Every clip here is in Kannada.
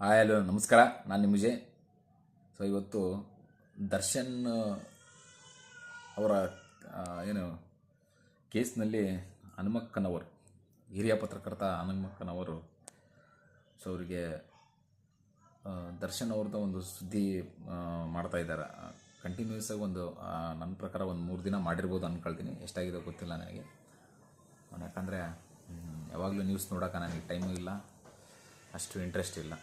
ಹಾಯ್, ಹಲೋ, ನಮಸ್ಕಾರ. ನಾನು ವಿಜಯ್ ಸೊ ಇವತ್ತು ದರ್ಶನ್ ಅವರ ಏನು, ಕೇಸ್ನಲ್ಲಿ ಹನುಮಕ್ಕನವರು, ಹಿರಿಯ ಪತ್ರಕರ್ತ ಹನುಮಕ್ಕನವರು. ಸೊ ಅವರಿಗೆ ದರ್ಶನ್ ಅವ್ರದ್ದು ಒಂದು ಸುದ್ದಿ ಮಾಡ್ತಾ ಇದ್ದಾರೆ. ಕಂಟಿನ್ಯೂಸ್ ಆಗಿ ಒಂದು ನನ್ನ ಪ್ರಕಾರ ಒಂದು ಮೂರು ದಿನ ಮಾಡಿರ್ಬೋದು ಅಂದ್ಕೊಳ್ತೀನಿ ಎಷ್ಟಾಗಿದೆ ಗೊತ್ತಿಲ್ಲ ನನಗೆ. ಯಾಕಂದರೆ ಯಾವಾಗಲೂ ನ್ಯೂಸ್ ನೋಡೋಕೆ ನನಗೆ ಟೈಮು ಇಲ್ಲ. ಅಷ್ಟು ಇಂಟ್ರೆಸ್ಟ್ ಇಲ್ಲ.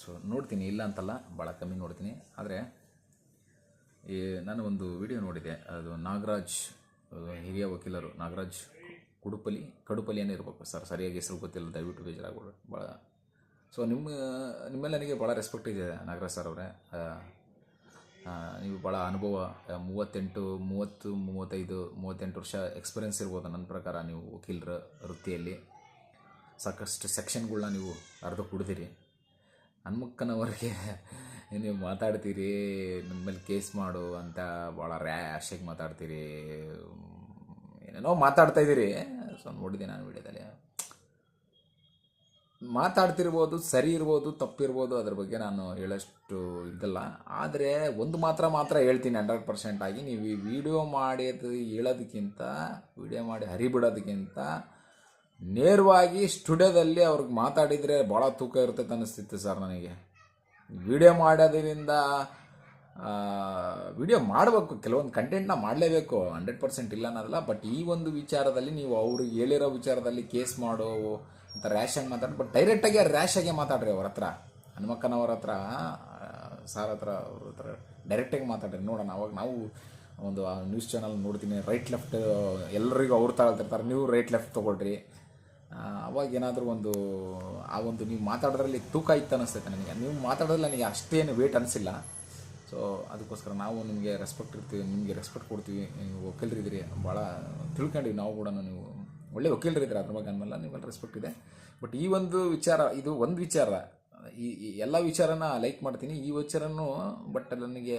ಸೊ ನೋಡ್ತೀನಿ, ಇಲ್ಲ ಅಂತಲ್ಲ ಭಾಳ ಕಮ್ಮಿ ನೋಡ್ತೀನಿ. ಆದರೆ, ಈ ನಾನು ಒಂದು ವಿಡಿಯೋ ನೋಡಿದೆ. ಅದು ನಾಗರಾಜ್ ಹಿರಿಯ ವಕೀಲರು, ನಾಗರಾಜ್ ಕುಡುಪಲಿ, ಕಡುಪಲಿ ಇರಬೇಕು. ಸರ್, ಸರಿಯಾಗಿ ಹೆಸರು ಗೊತ್ತಿಲ್ಲ, ದಯವಿಟ್ಟು ಬೇಜಾರಾಗ್ಬೋದು ಭಾಳ ಸೊ ನಿಮ್ಮ, ನಿಮ್ಮೆಲ್ಲ ನನಗೆ ಭಾಳ ರೆಸ್ಪೆಕ್ಟ್ ಇದೆ, ನಾಗರಾಜ್ ಸರ್ ಅವರೇ. ನೀವು ಭಾಳ ಅನುಭವ ಮೂವತ್ತೆಂಟು, ಮೂವತ್ತು, ಮೂವತ್ತೈದು, ಮೂವತ್ತೆಂಟು ವರ್ಷ ಎಕ್ಸ್ಪೀರಿಯನ್ಸ್ ಇರ್ಬೋದು ನನ್ನ ಪ್ರಕಾರ, ನೀವು ವಕೀಲರ ವೃತ್ತಿಯಲ್ಲಿ. ಸಾಕಷ್ಟು ಸೆಕ್ಷನ್ಗಳನ್ನ ನೀವು ಅರ್ಧ ಕುಡ್ದಿರಿ ಹನ್ಮಕ್ಕನವರಿಗೆ ನೀವು ಮಾತಾಡ್ತೀರಿ ನಮ್ಮ ಮೇಲೆ ಕೇಸ್ ಮಾಡು ಅಂತ ಭಾಳ ರ್ಯಾಶಾಗಿ ಮಾತಾಡ್ತೀರಿ. ಏನೇನೋ ಮಾತಾಡ್ತಾ ಇದ್ದೀರಿ. ಸೊ, ನೋಡಿದೆ ನಾನು ವಿಡಿಯೋದಲ್ಲಿ. ಮಾತಾಡ್ತಿರ್ಬೋದು, ಸರಿ ಇರ್ಬೋದು, ತಪ್ಪಿರ್ಬೋದು, ಅದ್ರ ಬಗ್ಗೆ ನಾನು ಹೇಳೋಷ್ಟು ಇದಲ್ಲ ಆದರೆ, ಒಂದು ಮಾತ್ರ ಮಾತ್ರ ಹೇಳ್ತೀನಿ ಹಂಡ್ರೆಡ್ ಪರ್ಸೆಂಟ್ ಆಗಿ, ನೀವು ಈ ವಿಡಿಯೋ ಮಾಡಿದ್ದು ಹೇಳೋದಕ್ಕಿಂತ, ವಿಡಿಯೋ ಮಾಡಿ ಹರಿಬಿಡೋದಕ್ಕಿಂತ ನೇರವಾಗಿ ಸ್ಟುಡಿಯೋದಲ್ಲಿ ಅವ್ರಿಗೆ ಮಾತಾಡಿದರೆ ಭಾಳ ತೂಕ ಇರ್ತೈತೆ ಅನ್ನಿಸ್ತಿತ್ತು ಸರ್ ನನಗೆ. ವಿಡಿಯೋ ಮಾಡೋದ್ರಿಂದ ವಿಡಿಯೋ ಮಾಡಬೇಕು, ಕೆಲವೊಂದು ಕಂಟೆಂಟ್ನ ಮಾಡಲೇಬೇಕು, ಹಂಡ್ರೆಡ್ ಪರ್ಸೆಂಟ್ ಇಲ್ಲ ಅನ್ನೋದಲ್ಲ, ಬಟ್ ಈ ಒಂದು ವಿಚಾರದಲ್ಲಿ ನೀವು ಅವ್ರಿಗೆ ಹೇಳಿರೋ ವಿಚಾರದಲ್ಲಿ ಕೇಸ್ ಮಾಡೋ ಅಂತ ರ್ಯಾಶಾಗಿ ಮಾತಾಡಿ, ಬಟ್ ಡೈರೆಕ್ಟಾಗಿ ರ್ಯಾಶಾಗೆ ಮಾತಾಡ್ರಿ ಅವ್ರ ಹತ್ರ. ಹನುಮಕ್ಕನವ್ರ ಹತ್ರ ಸಾರ್ ಹತ್ರ, ಅವ್ರ ಹತ್ರ ಡೈರೆಕ್ಟಾಗಿ ಮಾತಾಡ್ರಿ. ನೋಡೋಣ, ಅವಾಗ ನಾವು ಒಂದು ನ್ಯೂಸ್ ಚಾನಲ್ ನೋಡ್ತೀನಿ ರೈಟ್ ಲೆಫ್ಟ್ ಎಲ್ಲರಿಗೂ ಅವ್ರು ತಗೊಳ್ತಿರ್ತಾರೆ ನೀವು ರೈಟ್ ಲೆಫ್ಟ್ ತೊಗೊಳ್ರಿ. ಅವಾಗ ಏನಾದರೂ ಒಂದು, ಆ ಒಂದು ನೀವು ಮಾತಾಡೋದ್ರಲ್ಲಿ ತೂಕ ಇತ್ತು ಅನ್ನಿಸ್ತೈತೆ ನನಗೆ. ನೀವು ಮಾತಾಡೋದ್ರಲ್ಲಿ ನನಗೆ ಅಷ್ಟೇನು ವೇಟ್ ಅನಿಸಿಲ್ಲ. ಸೊ ಅದಕ್ಕೋಸ್ಕರ ನಾವು ನಿಮಗೆ ರೆಸ್ಪೆಕ್ಟ್ ಇರ್ತೀವಿ, ನಿಮಗೆ ರೆಸ್ಪೆಕ್ಟ್ ಕೊಡ್ತೀವಿ. ನೀವು ವಕೀಲರಿದ್ದೀರಿ ಭಾಳ ತಿಳ್ಕೊಂಡಿವಿ ನಾವು ಕೂಡ ನೀವು. ಒಳ್ಳೆ ವಕೀಲರಿದ್ದೀರಿ ಅದ್ರ ಬಗ್ಗೆ ಅಂದಮೇಲೆ ನಿಮ್ಮಲ್ಲಿ ರೆಸ್ಪೆಕ್ಟ್ ಇದೆ. ಬಟ್ ಈ ಒಂದು ವಿಚಾರ, ಇದು ಒಂದು ವಿಚಾರ. ಈ ಎಲ್ಲ ವಿಚಾರನ ಲೈಕ್ ಮಾಡ್ತೀನಿ. ಈ ವಿಚಾರನೂ ಬಟ್ ನನಗೆ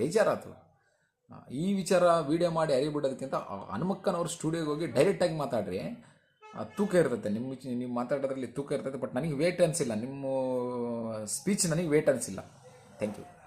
ಬೇಜಾರಾಯ್ತು ಈ ವಿಚಾರ ವಿಡಿಯೋ ಮಾಡಿ ಅರಿಬಿಡೋದಕ್ಕಿಂತ ಹನುಮಕ್ಕನವ್ರ ಸ್ಟುಡಿಯೋಗೆ ಹೋಗಿ ಡೈರೆಕ್ಟಾಗಿ ಮಾತಾಡ್ರಿ. ತೂಕ ಇರ್ತೈತೆ. ನಿಮ್ಮ ನೀವು ಮಾತಾಡೋದ್ರಲ್ಲಿ ತೂಕ ಇರ್ತೈತೆ ಬಟ್ ನನಗೆ ವೇಟ್ ಅನಿಸಿಲ್ಲ. ನಿಮ್ಮ ಸ್ಪೀಚ್ ನನಗೆ ವೇಟ್ ಅನಿಸಿಲ್ಲ. Thank you